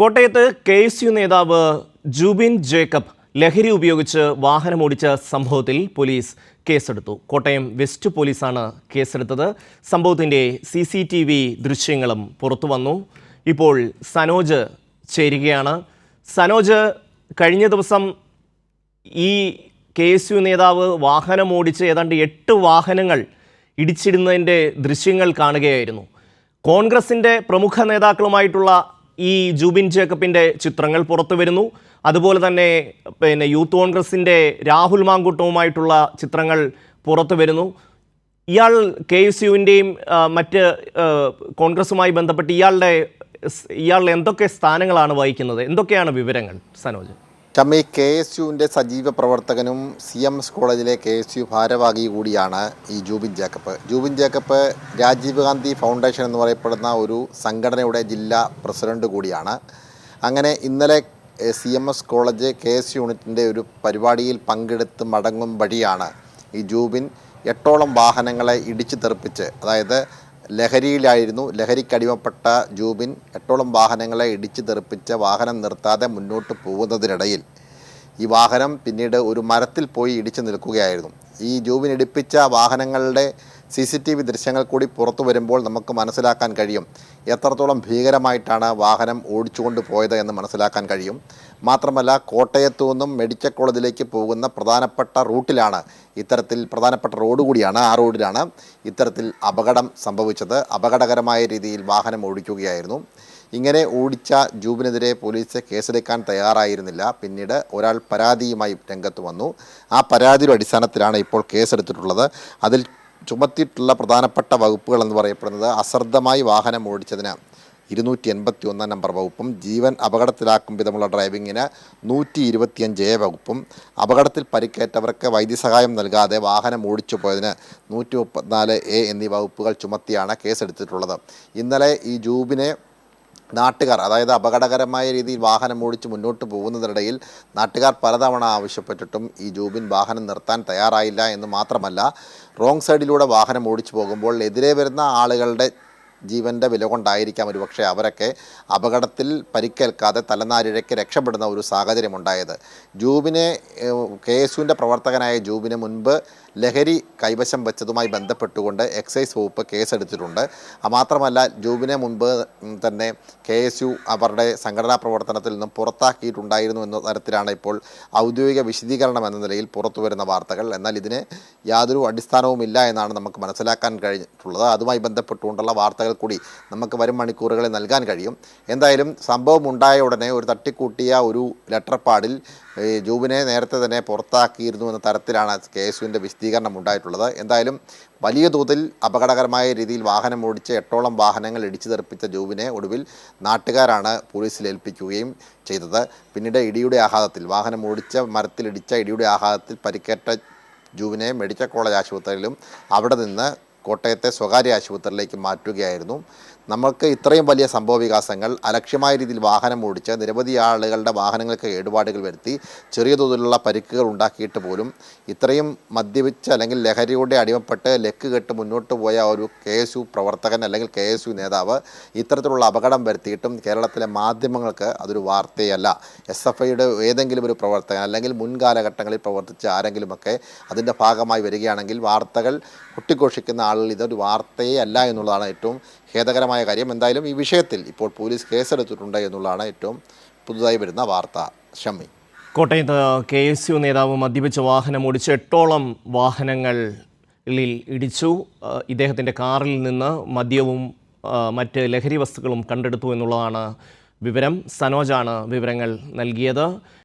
കോട്ടയത്ത് K S U നേതാവ് Jubin Jacob ലഹരി ഉപയോഗിച്ച് വാഹനമോടിച്ച സംഭവത്തിൽ പോലീസ് കേസെടുത്തു. കോട്ടയം വെസ്റ്റ് പോലീസാണ് കേസെടുത്തത്. സംഭവത്തിന്റെ സി സി ടി വി ദൃശ്യങ്ങളും പുറത്തു വന്നു ഇപ്പോൾ സനോജ് ചേരുകയാണ്. സനോജ് കഴിഞ്ഞ ദിവസം ഈ കെ എസ് യു നേതാവ് വാഹനമോടിച്ച് ഏതാണ്ട് എട്ട് വാഹനങ്ങൾ ഇടിച്ചിടുന്നതിന്റെ ദൃശ്യങ്ങൾ കാണുകയായിരുന്നു. കോൺഗ്രസിന്റെ പ്രമുഖ നേതാക്കളുമായിട്ടുള്ള ഈ ജൂബിൻ ജേക്കബിന്റെ ചിത്രങ്ങൾ പുറത്തു വരുന്നു. അതുപോലെ തന്നെ പിന്നെ യൂത്ത് കോൺഗ്രസിന്റെ രാഹുൽ മാങ്കുട്ടവുമായിട്ടുള്ള ചിത്രങ്ങൾ പുറത്തു വരുന്നു. ഇയാൾ കെ എസ് യുവിന്റെയും മറ്റ് കോൺഗ്രസുമായി ബന്ധപ്പെട്ട് ഇയാളുടെ ഇയാളുടെ ഇയാൾ എന്തൊക്കെ സ്ഥാനങ്ങളാണ് വഹിക്കുന്നത്? എന്തൊക്കെയാണ് വിവരങ്ങൾ സനോജ്? ചമ്മി കെ എസ് യുവിന്റെ സജീവ പ്രവർത്തകനും സി എം എസ് കോളേജിലെ കെ എസ് യു ഭാരവാഹി കൂടിയാണ് ഈ Jubin Jacob. Jubin Jacob Rajiv Gandhi foundation എന്ന് പറയപ്പെടുന്ന ഒരു സംഘടനയുടെ ജില്ലാ പ്രസിഡന്റ് കൂടിയാണ്. അങ്ങനെ ഇന്നലെ C M S college K S യൂണിറ്റിന്റെ ഒരു പരിപാടിയിൽ പങ്കെടുത്ത് മടങ്ങും വഴിയാണ് ഈ ജൂബിൻ എട്ടോളം വാഹനങ്ങളെ ഇടിച്ചു തെറിപ്പിച്ച് അതായത് ലഹരിയിലായിരുന്നു. ലഹരിക്കടിമപ്പെട്ട ജൂബിൻ എട്ടോളം വാഹനങ്ങളെ ഇടിച്ചു തെറിപ്പിച്ച് വാഹനം നിർത്താതെ മുന്നോട്ട് പോകുന്നതിനിടയിൽ ഈ വാഹനം പിന്നീട് ഒരു മരത്തിൽ പോയി ഇടിച്ചു നിൽക്കുകയായിരുന്നു. ഈ ജൂവിനിടിപ്പിച്ച വാഹനങ്ങളുടെ സി സി ടി വി ദൃശ്യങ്ങൾ കൂടി പുറത്തു വരുമ്പോൾ നമുക്ക് മനസ്സിലാക്കാൻ കഴിയും. എത്രത്തോളം ഭീകരമായിട്ടാണ് വാഹനം ഓടിച്ചുകൊണ്ട് പോയത് എന്ന് മനസ്സിലാക്കാൻ കഴിയും. മാത്രമല്ല കോട്ടയത്തു നിന്നും മെഡിക്കൽ കോളേജിലേക്ക് പോകുന്ന പ്രധാനപ്പെട്ട റൂട്ടിലാണ് ഇത്തരത്തിൽ പ്രധാനപ്പെട്ട റോഡ് കൂടിയാണ് ആ റോഡിലാണ് ഇത്തരത്തിൽ അപകടം സംഭവിച്ചത്. അപകടകരമായ രീതിയിൽ വാഹനം ഓടിക്കുകയായിരുന്നു. ഇങ്ങനെ ഓടിച്ച ജൂബിനെതിരെ പോലീസ് കേസെടുക്കാൻ തയ്യാറായിരുന്നില്ല. പിന്നീട് ഒരാൾ പരാതിയുമായി രംഗത്ത് വന്നു. ആ പരാതിയുടെ അടിസ്ഥാനത്തിലാണ് ഇപ്പോൾ കേസെടുത്തിട്ടുള്ളത്. അതിൽ ചുമത്തിയിട്ടുള്ള പ്രധാനപ്പെട്ട വകുപ്പുകൾ എന്ന് പറയപ്പെടുന്നത് അശ്രദ്ധമായി വാഹനം ഓടിച്ചതിന് ഇരുന്നൂറ്റി എൺപത്തി ഒന്നാം നമ്പർ വകുപ്പും ജീവൻ അപകടത്തിലാക്കും വിധമുള്ള ഡ്രൈവിങ്ങിന് നൂറ്റി ഇരുപത്തിയഞ്ച് എ വകുപ്പും അപകടത്തിൽ പരിക്കേറ്റവർക്ക് വൈദ്യസഹായം നൽകാതെ വാഹനം ഓടിച്ചു പോയതിന് നൂറ്റി മുപ്പത്തിനാല് എ എന്നീ വകുപ്പുകൾ ചുമത്തിയാണ് കേസെടുത്തിട്ടുള്ളത്. ഇന്നലെ ഈ ജൂബിനെ നാട്ടുകാർ അതായത് അപകടകരമായ രീതിയിൽ വാഹനം ഓടിച്ച് മുന്നോട്ട് പോകുന്നതിനിടയിൽ നാട്ടുകാർ പലതവണ ആവശ്യപ്പെട്ടിട്ടും ഈ ജൂബിൻ വാഹനം നിർത്താൻ തയ്യാറായില്ല എന്ന് മാത്രമല്ല റോങ് സൈഡിലൂടെ വാഹനം ഓടിച്ചു പോകുമ്പോൾ എതിരെ വരുന്ന ആളുകളുടെ ജീവന്റെ വില കൊണ്ടായിരിക്കാം ഒരുപക്ഷെ അവരൊക്കെ അപകടത്തിൽ പരിക്കേൽക്കാതെ തലനാരിഴയ്ക്ക് രക്ഷപ്പെടുന്ന ഒരു സാഹചര്യമുണ്ടായത്. ജൂബിനെ കെ എസ് യുവിന്റെ പ്രവർത്തകനായ ജൂബിന് മുൻപ് ലഹരി കൈവശം വെച്ചതുമായി ബന്ധപ്പെട്ടുകൊണ്ട് എക്സൈസ് വകുപ്പ് കേസെടുത്തിട്ടുണ്ട്. മാത്രമല്ല ജൂബിനെ മുൻപ് തന്നെ കെ എസ് യു അവരുടെ സംഘടനാ പ്രവർത്തനത്തിൽ നിന്നും പുറത്താക്കിയിട്ടുണ്ടായിരുന്നു എന്ന തരത്തിലാണ് ഇപ്പോൾ ഔദ്യോഗിക വിശദീകരണം എന്ന നിലയിൽ പുറത്തു വരുന്ന വാർത്തകൾ. എന്നാൽ ഇതിന് യാതൊരു അടിസ്ഥാനവുമില്ല എന്നാണ് നമുക്ക് മനസ്സിലാക്കാൻ കഴിഞ്ഞിട്ടുള്ളത്. അതുമായി ബന്ധപ്പെട്ടുകൊണ്ടുള്ള വാർത്തകൾ കൂടി നമുക്ക് വരും മണിക്കൂറുകളിൽ നൽകാൻ കഴിയും. എന്തായാലും സംഭവം ഉണ്ടായ ഉടനെ ഒരു തട്ടിക്കൂട്ടിയ ഒരു ലെറ്റർ പാഡിൽ ജൂബിനെ നേരത്തെ തന്നെ പുറത്താക്കിയിരുന്നു എന്ന തരത്തിലാണ് കെ എസ് യുവിന്റെ വിശദീകരണം ഉണ്ടായിട്ടുള്ളത്. എന്തായാലും വലിയ തോതിൽ അപകടകരമായ രീതിയിൽ വാഹനം ഓടിച്ച് എട്ടോളം വാഹനങ്ങൾ ഇടിച്ചു തെറിപ്പിച്ച ജോബിനെ ഒടുവിൽ നാട്ടുകാരാണ് പോലീസിൽ ഏൽപ്പിക്കുകയും ചെയ്തത്. പിന്നീട് ഇടിയുടെ ആഘാതത്തിൽ വാഹനം ഓടിച്ച മരത്തിലിടിച്ച ഇടിയുടെ ആഘാതത്തിൽ പരിക്കേറ്റ ജൂവിനെ മെഡിക്കൽ കോളേജ് ആശുപത്രിയിലും അവിടെ നിന്ന് കോട്ടയത്തെ സ്വകാര്യ ആശുപത്രിയിലേക്ക് മാറ്റുകയായിരുന്നു. നമ്മൾക്ക് ഇത്രയും വലിയ സംഭവ വികാസങ്ങൾ അലക്ഷ്യമായ രീതിയിൽ വാഹനം ഓടിച്ച് നിരവധി ആളുകളുടെ വാഹനങ്ങൾക്ക് കേടുപാടുകൾ വരുത്തി ചെറിയ തോതിലുള്ള പരിക്കുകൾ ഉണ്ടാക്കിയിട്ട് പോലും ഇത്രയും മദ്യപിച്ച് അല്ലെങ്കിൽ ലഹരിയുടെ അടിമപ്പെട്ട് ലെക്ക് കെട്ട് മുന്നോട്ട് പോയ ഒരു കെ എസ് യു പ്രവർത്തകൻ അല്ലെങ്കിൽ കെ എസ് യു നേതാവ് ഇത്തരത്തിലുള്ള അപകടം വരുത്തിയിട്ടും കേരളത്തിലെ മാധ്യമങ്ങൾക്ക് അതൊരു വാർത്തയല്ല. എസ് എഫ് ഐയുടെ ഏതെങ്കിലും ഒരു പ്രവർത്തകൻ അല്ലെങ്കിൽ മുൻകാലഘട്ടങ്ങളിൽ പ്രവർത്തിച്ച ആരെങ്കിലുമൊക്കെ അതിന്റെ ഭാഗമായി വരികയാണെങ്കിൽ വാർത്തകൾ കുട്ടിഘോഷിക്കുന്ന ആളുകൾ ഇതൊരു വാർത്തയേ അല്ല എന്നുള്ളതാണ് ഏറ്റവും ഖേദകരമായ കാര്യം. എന്തായാലും ഈ വിഷയത്തിൽ ഇപ്പോൾ പോലീസ് കേസെടുത്തിട്ടുണ്ട് എന്നുള്ളതാണ് ഏറ്റവും പുതുതായി വരുന്ന വാർത്ത. ഷമ്മി. കോട്ടയത്ത് കെ എസ് യു നേതാവ് മദ്യപിച്ച വാഹനം ഓടിച്ച് എട്ടോളം വാഹനങ്ങളിൽ ഇടിച്ചു. ഇദ്ദേഹത്തിന്റെ കാറിൽ നിന്ന് മദ്യവും മറ്റ് ലഹരി വസ്തുക്കളും കണ്ടെടുത്തു എന്നുള്ളതാണ് വിവരം. സനോജാണ് വിവരങ്ങൾ നൽകിയത്.